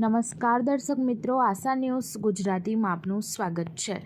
નમસ્કાર દર્શક મિત્રો, આશા ન્યૂઝ ગુજરાતીમાં આપનું સ્વાગત છે.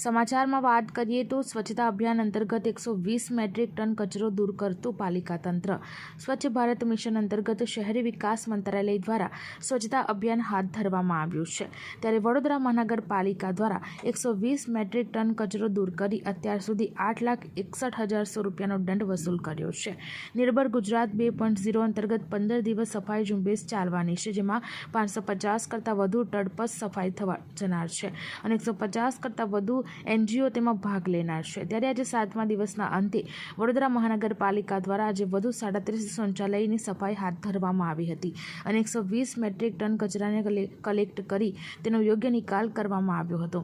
સમાચારમાં વાત કરીએ તો સ્વચ્છતા અભિયાન અંતર્ગત એકસો વીસ મેટ્રિક ટન કચરો દૂર કરતું પાલિકા તંત્ર. સ્વચ્છ ભારત મિશન અંતર્ગત શહેરી વિકાસ મંત્રાલય દ્વારા સ્વચ્છતા અભિયાન હાથ ધરવામાં આવ્યું છે. ત્યારે વડોદરા મહાનગરપાલિકા દ્વારા એકસો વીસ મેટ્રિક ટન કચરો દૂર કરી અત્યાર સુધી આઠ લાખ એકસઠ હજારસો રૂપિયાનો દંડ વસૂલ કર્યો છે. નિર્ભર ગુજરાત બે પોઈન્ટ ઝીરો અંતર્ગત પંદર દિવસ સફાઈ ઝુંબેશ ચાલવાની છે, જેમાં પાંચસો પચાસ કરતાં વધુ તડપસ સફાઈ થવા જનાર છે અને એકસો પચાસ કરતાં વધુ એનજીઓ તેમાં ભાગ લેનાર છે. ત્યારે આજે સાતમા દિવસના અંતે વડોદરા મહાનગરપાલિકા દ્વારા આજે વધુ સાડત્રીસ શૌચાલયની સફાઈ હાથ ધરવામાં આવી હતી અને એકસો વીસ મેટ્રિક ટન કચરાને કલેક્ટ કરી તેનો યોગ્ય નિકાલ કરવામાં આવ્યો હતો.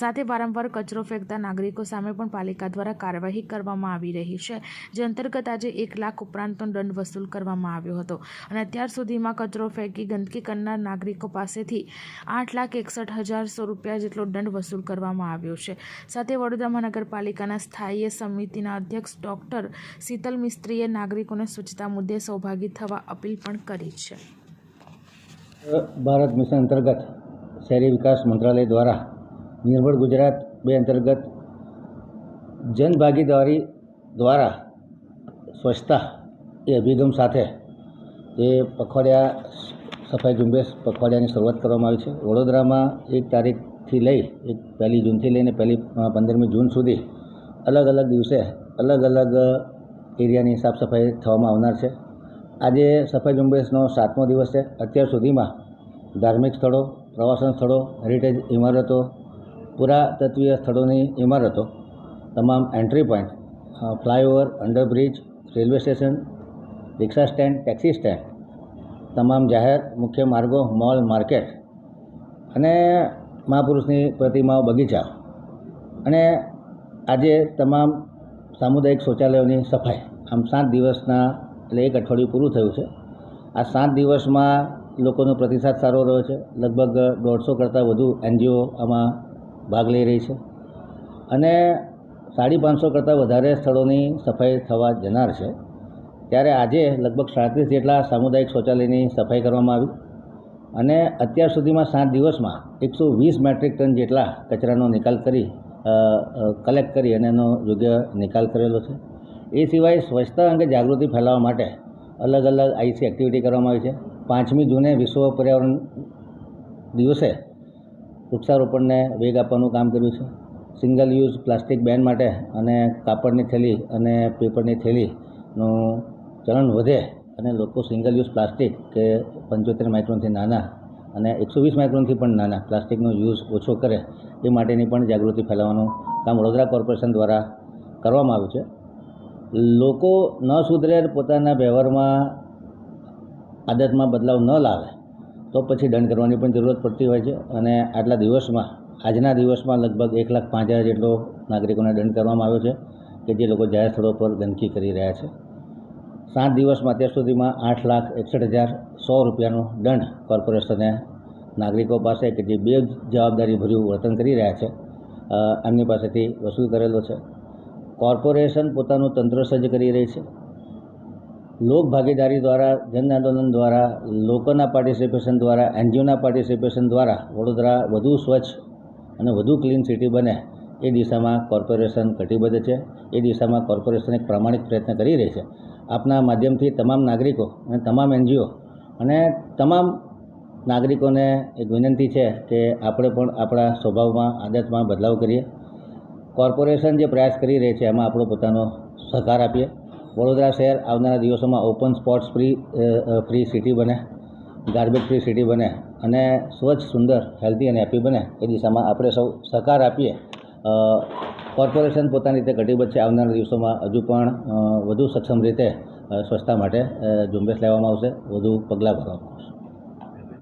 સાથે વારંવાર કચરો ફેંકતા નાગરિકો સામે પણ પાલિકા દ્વારા કાર્યવાહી કરવામાં આવી રહી છે, જે અંતર્ગત આજે એક લાખ ઉપરાંતનો દંડ વસૂલ કરવામાં આવ્યો હતો. અને અત્યાર સુધીમાં કચરો ફેંકી ગંદકી કરનાર નાગરિકો પાસેથી આઠ લાખ એકસઠ હજારસો રૂપિયા જેટલો દંડ વસૂલ કરવામાં આવ્યો છે. સાથે વડોદરા મહાનગરપાલિકાના સ્થાયી સમિતિના અધ્યક્ષ ડોક્ટર શીતલ મિસ્ત્રીએ નાગરિકોને સ્વચ્છતા મુદ્દે સહભાગી થવા અપીલ પણ કરી છે. ભારત મિશન અંતર્ગત શહેરી વિકાસ મંત્રાલય દ્વારા નિર્મળ ગુજરાત બે અંતર્ગત જનભાગીદારી દ્વારા સ્વચ્છતા એ અભિગમ સાથે એ પખવાડિયા સફાઈ ઝુંબેશ પખવાડિયાની શરૂઆત કરવામાં આવી છે. વડોદરામાં એક તારીખથી લઈ, એક પહેલી જૂનથી લઈને પહેલી પંદરમી જૂન સુધી અલગ અલગ દિવસે અલગ અલગ એરિયાની સાફ સફાઈ થવામાં આવનાર છે. આજે સફાઈ ઝુંબેશનો સાતમો દિવસ છે. અત્યાર સુધીમાં ધાર્મિક સ્થળો, પ્રવાસન સ્થળો, હેરિટેજ ઇમારતો, પુરાતત્વીય સ્થળોની ઇમારતો, તમામ entry point flyover, underbridge, railway station, rickshaw stand, taxi stand તમામ જાહેર મુખ્ય માર્ગો, મોલ, માર્કેટ અને મહાપુરુષની પ્રતિમાઓ બગીચા અને આજે તમામ સામુદાયિક શૌચાલયોની સફાઈ. આમ સાત દિવસના એટલે એક અઠવાડિયું પૂરું થયું છે. આ સાત દિવસમાં લોકોનો પ્રતિસાદ સારો રહ્યો છે. લગભગ દોઢસો કરતાં વધુ એનજીઓ આમાં ભાગ લઈ રહી છે. અને સાડી પાંચસો કરતાં વધારે સ્થળોની સફાઈ થવા જનાર છે. ત્યારે આજે લગભગ સાડત્રીસ જેટલા સામુદાયિક શૌચાલયની સફાઈ કરવામાં આવી અને અત્યાર સુધીમાં સાત દિવસમાં એકસો વીસ મેટ્રિક ટન જેટલા કચરાનો નિકાલ કરી કલેક્ટ કરી અને એનો યોગ્ય નિકાલ કરેલો છે. એ સિવાય સ્વચ્છતા અંગે જાગૃતિ ફેલાવવા માટે અલગ અલગ આઈસી એક્ટિવિટી કરવામાં આવી છે. પાંચમી જૂને વિશ્વ પર્યાવરણ દિવસે વૃક્ષારોપણને વેગ આપવાનું કામ કર્યું છે. સિંગલ યુઝ પ્લાસ્ટિક બેન માટે અને કાપડની થેલી અને પેપરની થેલીનું ચલણ વધે અને લોકો સિંગલ યુઝ પ્લાસ્ટિક કે પંચોતેર માઇક્રોનથી નાના અને એકસો વીસ માઇક્રોનથી પણ નાના પ્લાસ્ટિકનો યુઝ ઓછો કરે એ માટેની પણ જાગૃતિ ફેલાવવાનું કામ વડોદરા કોર્પોરેશન દ્વારા કરવામાં આવ્યું છે. લોકો ન સુધરે પોતાના વ્યવહારમાં આદતમાં બદલાવ ન લાવે તો પછી દંડ કરવાની પણ જરૂરત પડતી હોય છે અને આટલા દિવસમાં, આજના દિવસમાં લગભગ એક લાખ પાંચ હજાર જેટલો નાગરિકોને દંડ કરવામાં આવ્યો છે કે જે લોકો જાહેર સ્થળો પર ગંદકી કરી રહ્યા છે. સાત દિવસમાં અત્યાર સુધીમાં આઠ લાખ એકસઠ હજાર સો રૂપિયાનો દંડ કોર્પોરેશને નાગરિકો પાસે કે જે બે જવાબદારીભર્યું વર્તન કરી રહ્યા છે એમની પાસેથી વસૂલ કરેલો છે. કોર્પોરેશન પોતાનું તંત્ર સજ્જ કરી રહી છે. લોક ભાગીદારી દ્વારા, જન આંદોલન દ્વારા, લોકોના પાર્ટિસિપેશન દ્વારા, એનજીઓના પાર્ટિસિપેશન દ્વારા વડોદરા વધુ સ્વચ્છ અને વધુ ક્લીન સિટી બને એ દિશામાં કોર્પોરેશન કટિબદ્ધ છે. એ દિશામાં કોર્પોરેશન એક પ્રામાણિક પ્રયત્ન કરી રહી છે. આપના માધ્યમથી તમામ નાગરિકો અને તમામ એનજીઓ અને તમામ નાગરિકોને એક વિનંતી છે કે આપણે પણ આપણા સ્વભાવમાં, આદતમાં બદલાવ કરીએ. કોર્પોરેશન જે પ્રયાસ કરી રહી છે, એમાં આપણો પોતાનો સહકાર આપીએ. વડોદરા શહેર આવનારા દિવસોમાં open sports free free city બને, ગાર્બેજ ફ્રી સિટી બને અને સ્વચ્છ, સુંદર, હેલ્ધી અને હેપી બને એ દિશામાં આપણે સૌ સહકાર આપીએ. કોર્પોરેશન પોતાની રીતે કટિબદ્ધ છે આવનારા દિવસોમાં હજુ પણ વધુ સક્ષમ રીતે સ્વચ્છતા માટે ઝુંબેશ લેવામાં આવશે, વધુ પગલાં ભરવામાં આવશે.